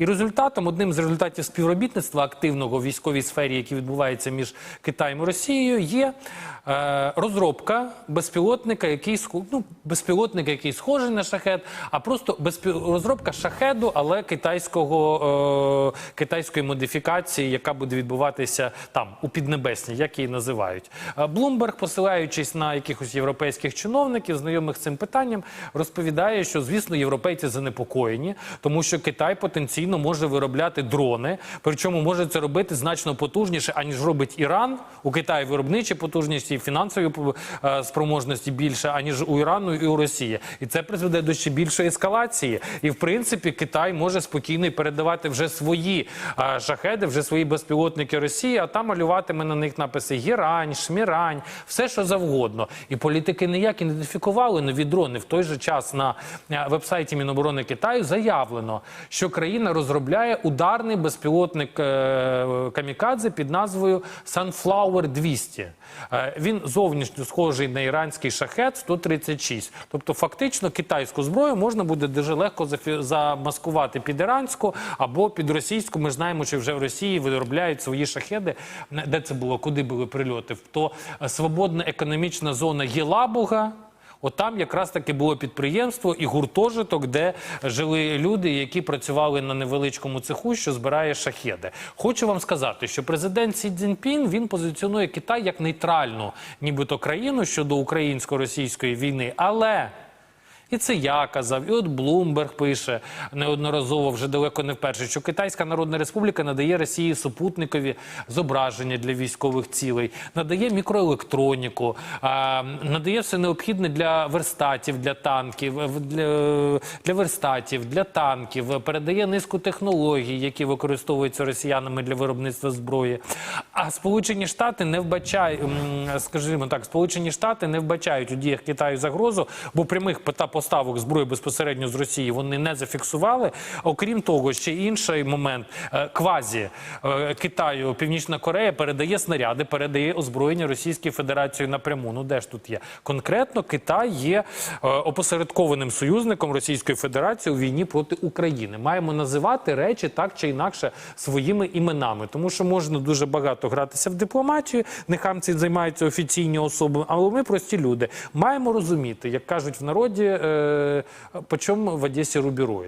І результатом, одним з результатів співробітництва активного в військовій сфері, який відбувається між Китаєм і Росією, є е, розробка безпілотника, який ну, безпілотника, який схожий на шахет, а просто безпі... розробка шахеду, але китайського е, китайської модифікації, яка буде відбуватися там у піднебесній, як її називають. Е, Блумберг, посилаючись на якихось європейських чиновників, знайомих з цим питанням, розповідає, що звісно європейці занепокоєні, тому що Китай потенційно може виробляти дрони, причому може це робити значно потужніше, аніж робить Іран. У Китаї виробничі потужності фінансові е, спроможності більше, аніж у Ірану і у Росії. І це призведе до ще більшої ескалації. І в принципі Китай може спокійно передавати вже свої е, шахеди, вже свої безпілотники Росії, а там малюватиме на них написи Гірань, Шмірань, все що завгодно. І політики ніяк ідентифікували нові дрони. В той же час на е, вебсайті Міноборони Китаю заявлено, що країна розробляє ударний безпілотник е, камікадзе під назвою Sunflower 200. Е, Він зовнішньо схожий на іранський шахет 136. Тобто, фактично, китайську зброю можна буде дуже легко замаскувати під іранську або під російську. Ми знаємо, що вже в Росії виробляють свої шахеди. Де це було? Куди були прильоти? То е, свободна економічна зона Єлабуга. От там якраз таки було підприємство і гуртожиток, де жили люди, які працювали на невеличкому цеху, що збирає шахеди. Хочу вам сказати, що президент Сі Цзіньпін він позиціонує Китай як нейтральну, нібито країну щодо українсько-російської війни, але. І це я казав, і от Блумберг пише неодноразово, вже далеко не вперше, що Китайська Народна Республіка надає Росії супутникові зображення для військових цілей, надає мікроелектроніку, надає все необхідне для верстатів, для танків, для, для верстатів, для танків, передає низку технологій, які використовуються росіянами для виробництва зброї. А Сполучені Штати не вбачають, скажімо так, Сполучені Штати не вбачають у діях Китаю загрозу, бо прямих та поставок зброї безпосередньо з Росії вони не зафіксували. Окрім того, ще інший момент Е, квазі е, Китаю, Північна Корея передає снаряди, передає озброєння Російській Федерації напряму. Ну де ж тут є? Конкретно Китай є е, опосередкованим союзником Російської Федерації у війні проти України. Маємо називати речі так чи інакше своїми іменами, тому що можна дуже багато гратися в дипломатію. Нехай цим займаються офіційні особи, але ми прості люди. Маємо розуміти, як кажуть в народі, е, по чому в Одесі рубіроїд.